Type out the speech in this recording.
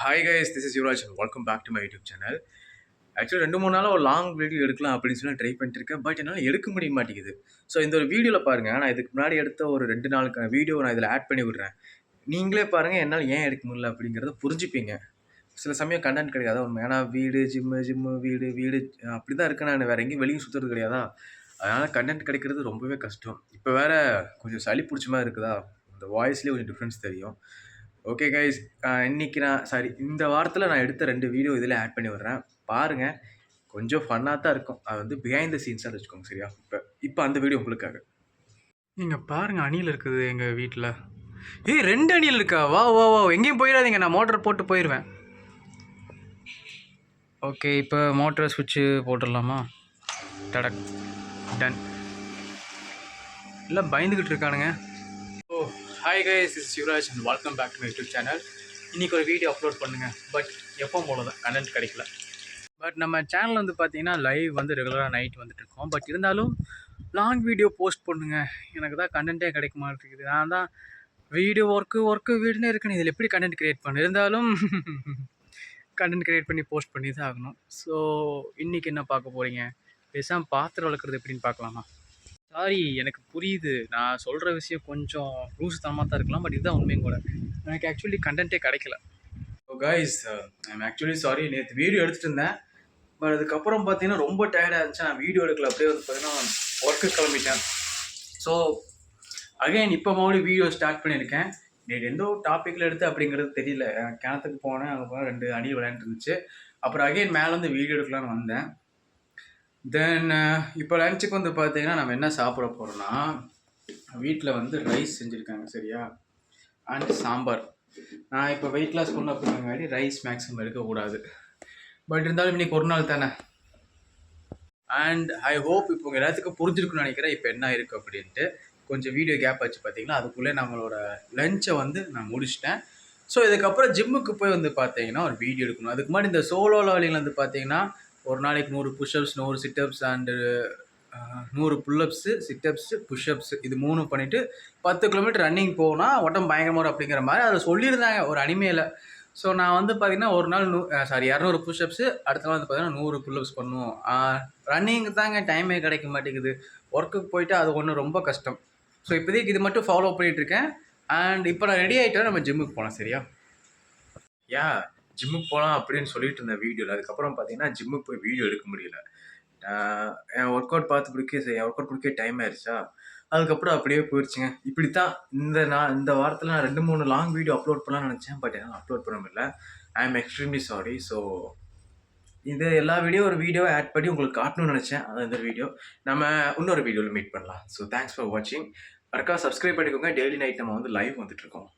Hi guys this is Yuvaraj welcome back to my YouTube channel actually ரெண்டு மூணு நாளாக ஒரு லாங் வீடியோ எடுக்கலாம் அப்படின்னு சொல்லி ட்ரை பண்ணிட்டு இருக்கேன் பட் என்னால் எடுக்க முடிய மாட்டேங்குது. ஸோ இந்த ஒரு வீடியோவில் பாருங்கள் நான் இதுக்கு முன்னாடி எடுத்த ஒரு ரெண்டு நாளுக்கான வீடியோ நான் இதில் ஆட் பண்ணி விடுறேன். நீங்களே பாருங்கள் என்னால் ஏன் எடுக்க முடியல அப்படிங்கிறத புரிஞ்சுப்பீங்க. சில சமயம் கண்டென்ட் கிடையாது உண்மை ஏன்னா வீடு ஜிம்மு ஜிம்மு வீடு வீடு அப்படி தான் இருக்கேன் நான். வேறு எங்கேயும் வெளியும் சுற்றுறது கிடையாதா? அதனால் கண்டென்ட் கிடைக்கிறது ரொம்பவே கஷ்டம். இப்போ வேறு கொஞ்சம் சளி பிடிச்ச மாதிரி இருக்குதா? இந்த வாய்ஸ்லேயே கொஞ்சம் டிஃப்ரென்ஸ் தெரியும். ஓகே கைஸ் இன்னைக்கு நான் சாரி இந்த வாரத்தில் நான் எடுத்த ரெண்டு வீடியோ இதில் ஆட் பண்ணி விடுறேன். பாருங்கள் கொஞ்சம் ஃபன்னாக தான் இருக்கும். அது வந்து பிஹைண்ட் த சீன்ஸாக வச்சுக்கோங்க சரியா? இப்போ இப்போ அந்த வீடியோ உங்களுக்காக. நீங்கள் பாருங்கள் அணில் இருக்குது எங்கள் வீட்டில் ஏய் ரெண்டு அணில் இருக்கா? வா வா வா. எங்கேயும் போயிடாதீங்க. நான் மோட்டர் போட்டு போயிடுவேன் ஓகே இப்போ மோட்டர் சுவிட்சு போட்டுடலாமா? டடக் டன் எல்லாம் பயந்துக்கிட்டு இருக்கானுங்க. Hi guys is Yuvaraj and welcome back to my YouTube channel இன்றைக்கி ஒரு வீடியோ அப்லோட் பண்ணுங்கள் பட் எப்போ போல தான் கண்டென்ட் கிடைக்கல. பட் நம்ம சேனல் வந்து பார்த்தீங்கன்னா லைவ் வந்து ரெகுலராக நைட் வந்துட்டு இருக்கோம். பட் இருந்தாலும் லாங் வீடியோ போஸ்ட் பண்ணுங்கள் எனக்கு தான் கண்டென்ட்டே கிடைக்க மாட்டேங்குது. நான் தான் வீடியோ ஒர்க்கு ஒர்க்கு வீடுனே இருக்குன்னு இதில் எப்படி கண்டென்ட் க்ரியேட் பண்ண இருந்தாலும் கண்டென்ட் க்ரியேட் பண்ணி போஸ்ட் பண்ணி தான் ஆகணும். ஸோ இன்றைக்கி என்ன பார்க்க போகிறீங்க பேசாமல் பாத்திரம் வளர்க்குறது எப்படின்னு பார்க்கலாமா? சாரி எனக்கு புரியுது. நான் சொல்கிற விஷயம் கொஞ்சம் லூசுத்தனமாக தான் இருக்கலாம் பட் இதுதான் உண்மையும் கூட. எனக்கு ஆக்சுவலி கண்டென்ட்டே கிடைக்கல. So guys I'm actually sorry நேற்று வீடியோ எடுத்துகிட்டு இருந்தேன். பட் அதுக்கப்புறம் பார்த்தீங்கன்னா ரொம்ப டயர்டாக இருந்துச்சு. நான் வீடியோ எடுக்கல. அப்படியே வந்து பார்த்தீங்கன்னா ஒர்க்கு கிளம்பிட்டேன். ஸோ அகைன் இப்போ மறுபடியும் வீடியோ ஸ்டார்ட் பண்ணியிருக்கேன். நேற்று எந்த ஒரு டாப்பிக்கில் எடுத்து அப்படிங்கிறது தெரியல. கிணத்துக்கு போனேன். அங்கே போனால் ரெண்டு அணி விளையாண்டுருந்துச்சு. அப்புறம் அகைன் மேலே வந்து வீடியோ எடுக்கலான்னு வந்தேன். தென் uh, இப்போ லஞ்சுக்கு வந்து பார்த்தீங்கன்னா நம்ம என்ன சாப்பிட போகிறோம்னா வீட்டில் வந்து ரைஸ் செஞ்சுருக்காங்க சரியா? அண்ட் சாம்பார். நான் இப்போ வெயிட் லாஸ் பண்ண அப்படிங்காடி ரைஸ் மேக்ஸிமம் எடுக்கக்கூடாது பட் இருந்தாலும் இன்னைக்கு ஒரு நாள் தானே? அண்ட் ஐ ஹோப் இப்போ உங்கள் எல்லாத்துக்கும் புரிஞ்சிருக்குன்னு நினைக்கிறேன். இப்போ என்ன இருக்குது அப்படின்ட்டு. கொஞ்சம் வீடியோ கேப் வச்சு பார்த்தீங்கன்னா அதுக்குள்ளே நம்மளோட லஞ்சை வந்து நான் முடிச்சிட்டேன். ஸோ இதுக்கப்புறம் ஜிம்முக்கு போய் வந்து பார்த்தீங்கன்னா ஒரு வீடியோ எடுக்கணும். அதுக்கு முன்னாடி இந்த சோலோ லாலியில் வந்து பார்த்தீங்கன்னா ஒரு நாளைக்கு நூறு புஷ்அப்ஸ் நூறு சிட்டப்ஸ் அண்டு நூறு புல்லப்ஸு சிட்டப்ஸு புஷ்அப்ஸ் இது மூணு பண்ணிவிட்டு பத்து கிலோமீட்டர் ரன்னிங் போனால் உடம்பு பயங்கரமாக வரும் அப்படிங்கிற மாதிரி அதில் சொல்லியிருந்தாங்க ஒரு அனிமையில் ஸோ நான் வந்து பார்த்தீங்கன்னா ஒரு நாள் நூ சாரி இரநூறு புஷ்அப்ஸு அடுத்த நாள் வந்து பார்த்தீங்கன்னா நூறு புல்லப்ஸ் பண்ணுவோம். ரன்னிங்க்கு தாங்க டைமே கிடைக்க மாட்டேங்குது. ஒர்க்குக்கு போயிட்டு அது ஒன்று ரொம்ப கஷ்டம். ஸோ இப்போதைக்கு இது மட்டும் ஃபாலோ பண்ணிகிட்ருக்கேன் அண்ட் இப்போ நான் ரெடி ஆகிட்டேன் நம்ம ஜிம்முக்கு போகலாம் சரியா? யா ஜிம்முக்கு போகலாம் அப்படின்னு சொல்லிட்டு இருந்தேன் வீடியோவில் அதுக்கப்புறம் பார்த்தீங்கன்னா ஜிம்முக்கு போய் வீடியோ எடுக்க முடியல. என் ஒர்க் அவுட் பார்த்து பிடிக்க சரி ஒர்க் அவுட் பிடிக்க டைம் ஆயிடுச்சா அதுக்கப்புறம் அப்படியே போயிடுச்சுங்க இப்படி தான் இந்த நான் இந்த வாரத்தில் நான் ரெண்டு மூணு லாங் வீடியோ அப்லோட் பண்ணலாம்னு நினச்சேன் பட் என்னால் அப்லோட் பண்ண முடியல. I am extremely sorry so இது எல்லா வீடியோ ஒரு வீடியோவை ஆட் பண்ணி உங்களுக்கு காட்டணும்னு நினச்சேன். அது இந்த வீடியோ நம்ம இன்னொரு வீடியோவில் மீட் பண்ணலாம். ஸோ தேங்க்ஸ் ஃபார் வாட்சிங் மறக்காம சப்ஸ்கிரைப் பண்ணிக்கோங்க. டெய்லி நைட் நம்ம வந்து லைவ் வந்துட்டு இருக்கோம்.